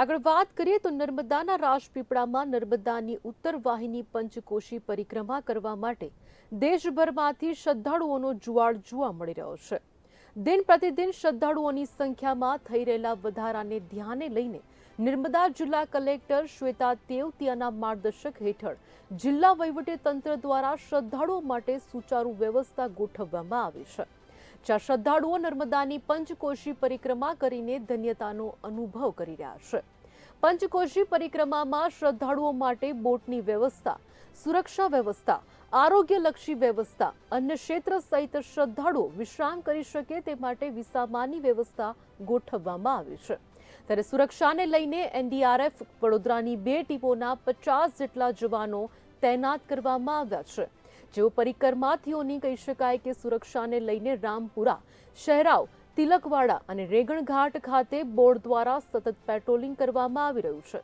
આગળ વાત કરીએ તો નર્મદાના રાજપીપળામાં નર્મદાની ઉત્તર વાહિની પંચકોશી પરિક્રમા કરવા માટે દેશભરમાંથી શ્રદ્ધાળુઓનો જુવાળ જોવા મળી રહ્યો છે. દિન પ્રતિદિન શ્રદ્ધાળુઓની સંખ્યામાં થઈ રહેલા વધારાને ધ્યાને લઈને નર્મદા જિલ્લા કલેક્ટર શ્વેતા તેવતિયાના માર્ગદર્શક હેઠળ જિલ્લા વહીવટી તંત્ર દ્વારા શ્રદ્ધાળુઓ માટે સુચારુ વ્યવસ્થા ગોઠવવામાં આવી છે. જ્યાં શ્રદ્ધાળુઓ નર્મદાની પંચકોશી પરિક્રમા કરીને ધન્યતાનો અનુભવ કરી રહ્યા છે. પંચકોશી પરિક્રમામાં શ્રદ્ધાળુઓ માટે બોટની વ્યવસ્થા, સુરક્ષા વ્યવસ્થા, આરોગ્યલક્ષી વ્યવસ્થા, અન્ય ક્ષેત્ર સહિત શ્રદ્ધાળુઓ વિશ્રામ કરી શકે તે માટે વિસામાની વ્યવસ્થા ગોઠવવામાં આવી છે. ત્યારે સુરક્ષાને લઈને એનડીઆરએફ વડોદરાની બે ટીમોના પચાસ જેટલા જવાનો તૈનાત કરવામાં આવ્યા છે. જેઓ પરિક્રમાથીઓની કહી શકાય કે સુરક્ષાને લઈને રામપુરા, શહેરાવ, તિલકવાડા અને રેગણઘાટ ખાતે બોર્ડ દ્વારા સતત પેટ્રોલિંગ કરવામાં આવી રહ્યું છે.